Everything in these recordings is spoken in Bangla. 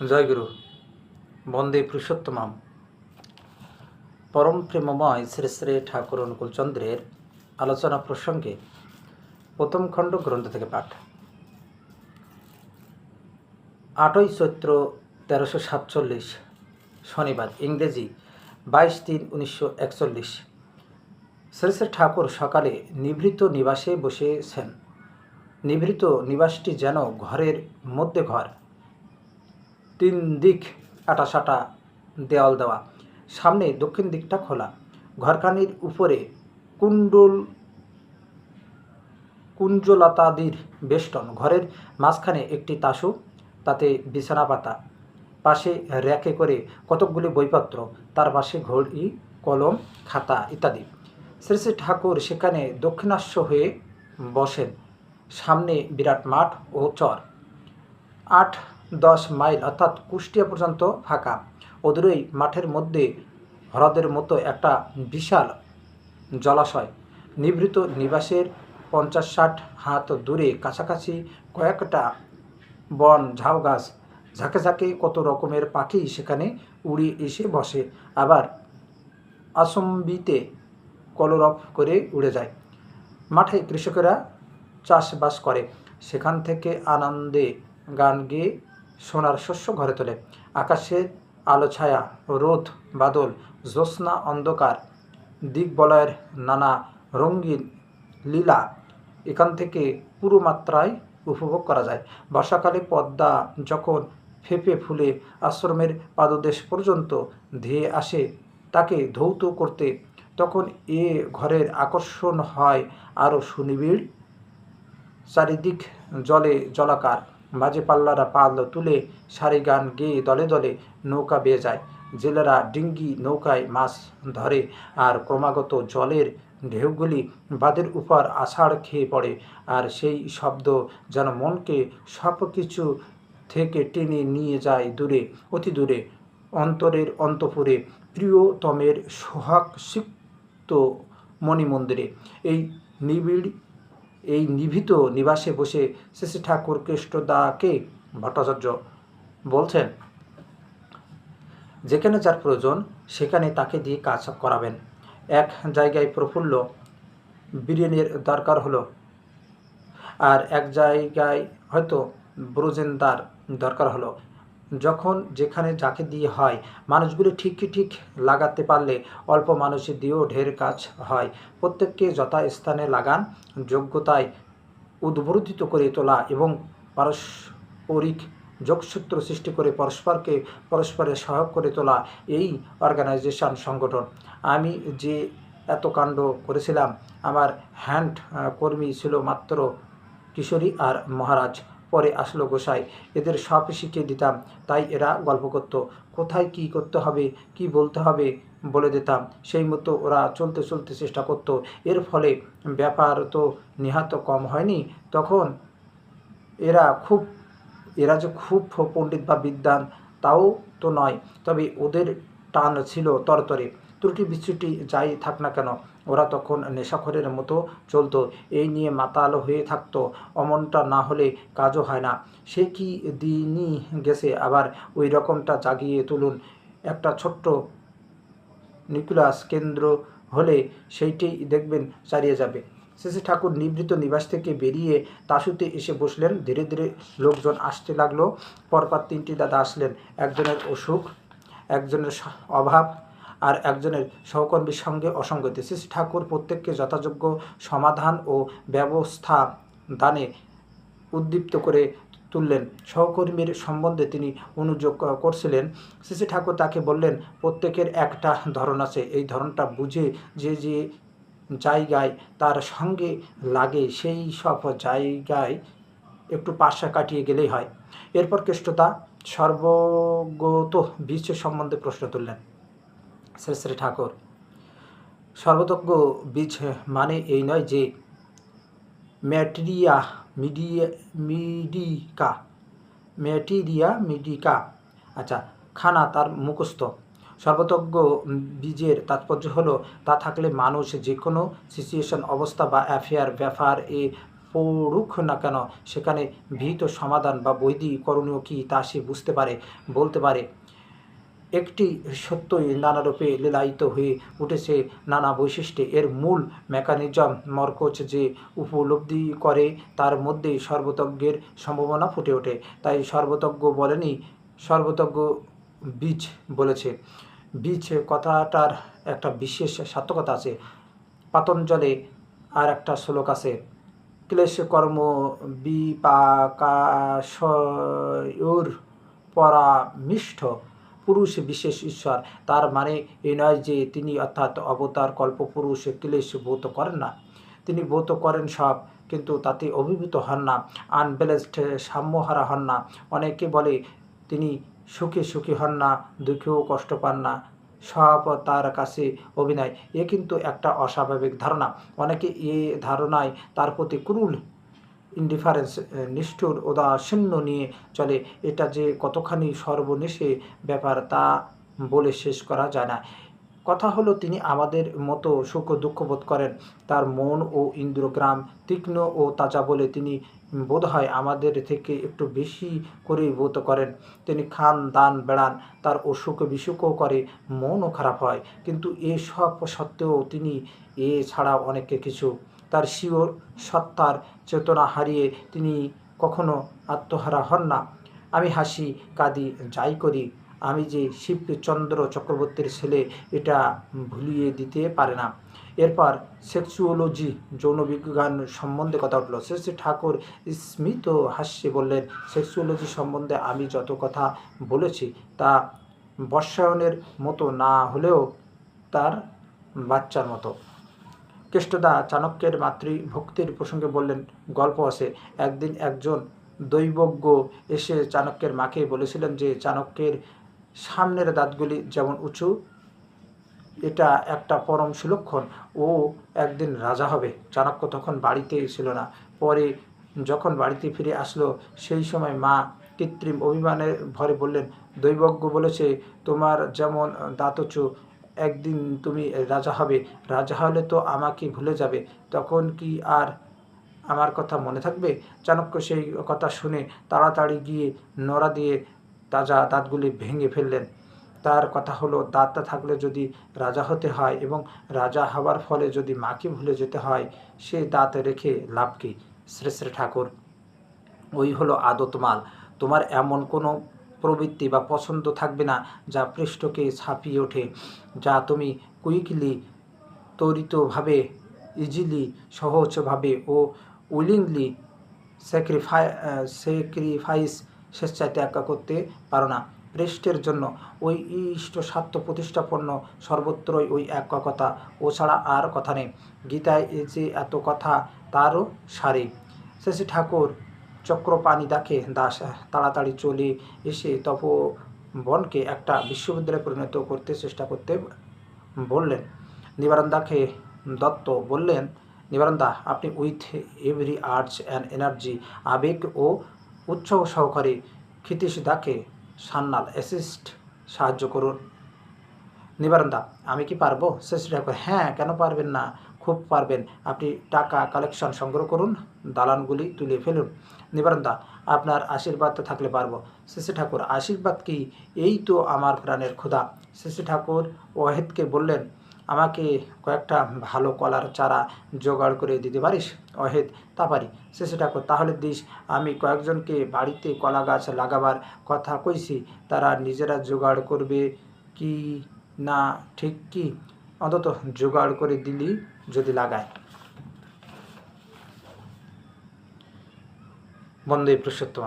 জয়গুরু, বন্দে পুরুষোত্তমাম। পরম প্রেমময় শ্রী শ্রী ঠাকুর অনুকূলচন্দ্রের আলোচনা প্রসঙ্গে প্রথম খণ্ড গ্রন্থ থেকে পাঠ। আটই চৈত্র তেরোশো সাতচল্লিশ, শনিবার, ইংরেজি, বাইশ তিন উনিশশো একচল্লিশ। শ্রী শ্রী ঠাকুর সকালে নিভৃত নিবাসে বসেছেন নিভৃত নিবাসটি যেন ঘরের মধ্যে ঘর তিন দিক আটাসাটা দেওয়াল দেওয়া। সামনে দক্ষিণ দিকটা খোলা। ঘরখানির উপরে কুণ্ডল কুঞ্জলতাদির বেষ্টন। ঘরের মাঝখানে একটি তাসু, তাতে বিছানা পাতা পাশে র্যাকে করে কতকগুলি বইপত্র, তার পাশে ঘড়ি, কলম, খাতা ইত্যাদি। শ্রী শ্রী ঠাকুর সেখানে দক্ষিণাস্য হয়ে বসেন। সামনে বিরাট মাঠ ও চর। আট দশ মাইল, অর্থাৎ কুষ্টিয়া পর্যন্ত ফাঁকা। অদূরেই মাঠের মধ্যে হ্রদের মতো একটা বিশাল জলাশয়। নিভৃত নিবাসের পঞ্চাশ ষাট হাত দূরে কাছাকাছি কয়েকটা বন, ঝাউ গাছ, ঝাঁকে ঝাঁকে কত রকমের পাখি সেখানে উড়ে এসে বসে। আবার আসম্বিতে কলরব করে উড়ে যায়। মাঠে কৃষকেরা চাষবাস করে। সেখান থেকে আনন্দে গান গেয়ে সোনার শস্য ঘরে তোলে। আকাশের আলো, ছায়া, রোদ, বাদল, জ্যোৎস্না, অন্ধকার, দিকবলয়ের নানা রঙিন লীলা এখান থেকে পুরো মাত্রায় উপভোগ করা যায়। বর্ষাকালে পদ্মা যখন ফেপে ফুলে আশ্রমের পাদদেশ পর্যন্ত ধেয়ে আসে, তাকে ধৌত করতে তখন এ ঘরের আকর্ষণ হয় আরও সুনিবিড়, চারিদিক জলে জলাকার। মাঝে পাল্লারা পাল তুলে সারি গান গেয়ে দলে দলে নৌকা বেয়ে যায়। জেলেরা ডিঙ্গি নৌকায় মাছ ধরে আর ক্রমাগত জলের ঢেউগুলি বাদের উপর আষাঢ় খেয়ে পড়ে আর সেই শব্দ যেন মনকে সব কিছু থেকে টেনে নিয়ে যায় দূরে, অতি দূরে। অন্তরের অন্তপুরে প্রিয়তমের সোহাগ সিক্ত মণিমন্দিরে। এই নিবিড় এই নিভৃত নিবাসে বসে শ্রী ঠাকুর কৃষ্ণদাকে ভট্টাচার্য বলছেন, যেখানে যার প্রয়োজন, সেখানে তাকে দিয়ে কাজ করাবেন। এক জায়গায় প্রফুল্ল বিরিয়ানির দরকার হলো, আর এক জায়গায় হয়তো ব্রোজেন্দার দরকার হলো। যখন যেখানে যাকে দিয়ে হয়, মানুষগুলো ঠিকই ঠিক লাগাতে পারলে অল্প মানুষের দিয়েও ঢের কাজ হয়। প্রত্যেককে যথাস্থানে লাগান, যোগ্যতায় উদ্বর্ধিত করে তোলা এবং পারস্পরিক যোগসূত্র সৃষ্টি করে পরস্পরকে পরস্পরের সহায়ক করে তোলা এই অর্গানাইজেশন সংগঠন। আমি যে এত কাণ্ড করেছিলাম, আমার হ্যান্ড কর্মী ছিল মাত্র কিশোরী আর মহারাজ। পরে আসলো গোসাই। এদের সব শিখিয়ে দিতাম। তাই এরা গল্প করতো। কোথায় কি করতে হবে? কি বলতে হবে? বলে দিতাম। সেই মতো ওরা চলতে চলতে চেষ্টা করতো। এর ফলে ব্যাপার তো নিহাত কম হয়নি। তখন এরা খুব, এরা যে খুব পণ্ডিত বা বিদ্বান তাও তো নয়। তবে ওদের টান ছিল তরতরে। ত্রুটি বিচ্যুটি যাই থাক না কেন ওরা তখন নেশাখরের মতো চলতো। এই নিয়ে মাতাল হয়ে থাকতো। অমনটা না হলে কাজও হয় না। সে কি দিনই গেছে? আবার ওই রকমটা জাগিয়ে তুলুন। একটা ছোট্ট নিকুলাস কেন্দ্র হলে সেইটাই দেখবেন চালিয়ে যাবে। শেষে ঠাকুর নিবৃত নিবাস থেকে বেরিয়ে তাসুতে এসে বসলেন। ধীরে ধীরে লোকজন আসতে লাগল। পরপর তিনটি দাদা আসলেন। একজনের অসুখ, একজনের অভাব আর একজনের সহকর্মীর সঙ্গে অসঙ্গতি। শ্রী ঠাকুর প্রত্যেককে যথাযোগ্য সমাধান ও ব্যবস্থা দানে উদ্দীপ্ত করে তুললেন। সহকর্মীর সম্বন্ধে তিনি অনুযোগ করছিলেন। শ্রী ঠাকুর তাকে বললেন, প্রত্যেকের একটা ধরন আছে। এই ধরনটা বুঝে যে যে জায়গায় তার সঙ্গে লাগে, সেই সব জায়গায় একটু পাশা কাটিয়ে গেলেই হয়। এরপর কেষ্টতা সর্বগত বিশ্বের সম্বন্ধে প্রশ্ন তুললেন। শ্রী শ্রী ঠাকুর। সর্বতজ্ঞ বীজ মানে এই নয় যে materia media, medica, materia medica আচ্ছা খানা তার মুখস্থ। সর্বতজ্ঞ বীজের তাৎপর্য হলো, তা থাকলে মানুষ যে কোনো সিচুয়েশন অবস্থা বা অ্যাফেয়ার ব্যাপার এ পড়ুক না কেন, সেখানে ভীত সমাধান বা বৈধি করণীয় কী তা সে বুঝতে পারে, বলতে পারে। একটি সত্যই নানারূপে লীলায়িত হয়ে উঠেছে নানা বৈশিষ্ট্যে। এর মূল মেকানিজম মরকজ যে উপলব্ধি করে, তার মধ্যেই সর্বতজ্ঞের সম্ভাবনা ফুটে ওঠে। তাই সর্বতজ্ঞ বলেনি, সর্বতজ্ঞ বীজ বলেছে। বীজ কথাটার একটা বিশেষ সার্থকতা আছে। পাতঞ্জলে আর একটা শ্লোক আছে, ক্লেশ কর্ম বিপাকাশয়োর পরামিষ্ঠ পুরুষ বিশেষ ঈশ্বর। তার মানে এই নয় যে তিনি অর্থাৎ অবতার কল্পপুরুষ ক্লেশ বোধ করেন না। তিনি বোধ করেন সব, কিন্তু তাতে অভিভূত হন না আনব্যালেন্সড সাম্যহারা হন না। অনেকে বলে, তিনি সুখে সুখী হন না, দুঃখেও কষ্ট পান না। সব তার কাছে অভিনয়। এ কিন্তু একটা অস্বাভাবিক ধারণা। অনেকে এ ধারণায় তার প্রতি ক্রুল ইন্ডিফারেন্স নিষ্ঠুর উদাসীন্য নিয়ে চলে। এটা যে কতখানি সর্বনেশে ব্যাপার তা বলে শেষ করা যায় না। কথা হলো, তিনি আমাদের মতো সুখ দুঃখ বোধ করেন। তার মন ও ইন্দ্রগ্রাম তীক্ষ্ণ ও তাজা বলে তিনি বোধ হয় আমাদের থেকে একটু বেশি করেই বোধ করেন। তিনি খান, দান, বেড়ান, তার অসুখ বিসুখও করে, মনও খারাপ হয়। কিন্তু এ সব সত্ত্বেও তিনি এ ছাড়াও অনেক কিছু তার শিওর সত্তার চেতনা হারিয়ে তিনি কখনো আত্মহারা হন না। আমি হাসি, কাঁদি, যাই করি, আমি যে শিবচন্দ্র চক্রবর্তীর ছেলে, এটা ভুলিয়ে দিতে পারে না। এরপর সেক্সুওলজি যৌনবিজ্ঞান সম্বন্ধে কথা উঠল। শ্রী ঠাকুর স্মিত হাস্যে বললেন, সেক্সুওলজি সম্বন্ধে আমি যত কথা বলেছি, তা বর্ষায়নের মতো না হলেও তার বাচ্চার মতো। কেষ্টদা চাণক্যের মাতৃভক্তির প্রসঙ্গে বললেন, গল্প আছে। একদিন একজন দৈবজ্ঞ এসে চাণক্যের মাকে বলেছিলেন যে, চাণক্যের সামনের দাঁতগুলি যেমন উঁচু, এটা একটা পরম সুলক্ষণ। ও একদিন রাজা হবে। চাণক্য তখন বাড়িতে ছিল না। পরে যখন বাড়িতে ফিরে আসলো, সেই সময় মা কৃত্রিম অভিমানের ভরে বললেন, দৈবজ্ঞ বলেছে, তোমার যেমন দাঁত উঁচু একদিন তুমি রাজা হবে, রাজা হলে তো আমাকে ভুলে যাবে, তখন কি আর আমার কথা মনে থাকবে? চাণক্য সেই কথা শুনে তাড়াতাড়ি গিয়ে নড়া দিয়ে তাজা দাঁতগুলি ভেঙে ফেললেন। তার কথা হলো দাঁত থাকলে যদি রাজা হতে হয় এবং রাজা হওয়ার ফলে যদি মাকে ভুলে যেতে হয়, সে দাঁত রেখে লাভ কি? শ্রী শ্রী ঠাকুর, ওই হলো আদত মাল। তোমার এমন কোনো প্রবৃত্তি বা পছন্দ থাকবে না, যা পৃষ্ঠকে ছাপিয়ে ওঠে, যা তুমি কুইকলি, ত্বরিতভাবে, ইজিলি, সহজভাবে ও উইলিংলি স্যাক্রিফাই স্যাক্রিফাইস স্বেচ্ছায় ত্যাগ করতে পারো না। পৃষ্ঠের জন্য ওই ইষ্ট স্বার্থ প্রতিষ্ঠাপন্ন সর্বত্রই ওই এক কথা ও ছাড়া আর কথা নেই। গীতায় যে এত কথা তারও সারে। শেষে ঠাকুর চক্রপাণি দেখে দাস তাড়াতাড়ি চলে এসে তপবনকে একটা বিশ্ববিদ্যালয়ে পরিণত করতে চেষ্টা করতে বললেন। নিবারণদাকে দত্ত বললেন, নিবারণদা, আপনি with every arts and energy, আবেগ ও উৎসাহ সহকারে ক্ষিতীশ দাকে সান্নাল অ্যাসিস্ট সাহায্য করুন। নিবারণদা, আমি কি পারব? শেষ হ্যাঁ কেন পারবেন না? খুব পারবেন। আপনি টাকা কালেকশন সংগ্রহ করুন, দালানগুলি তুলে ফেলুন। নিবারণদা আপনার আশীর্বাদ তো থাকলে পারব। শেষে ঠাকুর, আশীর্বাদ কি? এই তো আমার প্রাণের ক্ষুধা। শেষে ঠাকুর ওয়াহেদকে বললেন, আমাকে কয়েকটা ভালো কলার চারা জোগাড় করে দিতে পারিস অহেদ তা পারি। শেষে ঠাকুর, তাহলে দিস, আমি কয়েকজনকে বাড়িতে কলা গাছ লাগাবার কথা কইছি। তারা নিজেরা জোগাড় করবে কি না, ঠিক কি? অন্তত জোগাড় করে দিলি যদি লাগায়। বন্দে পুরুষোত্তম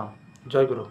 জয় গুরু।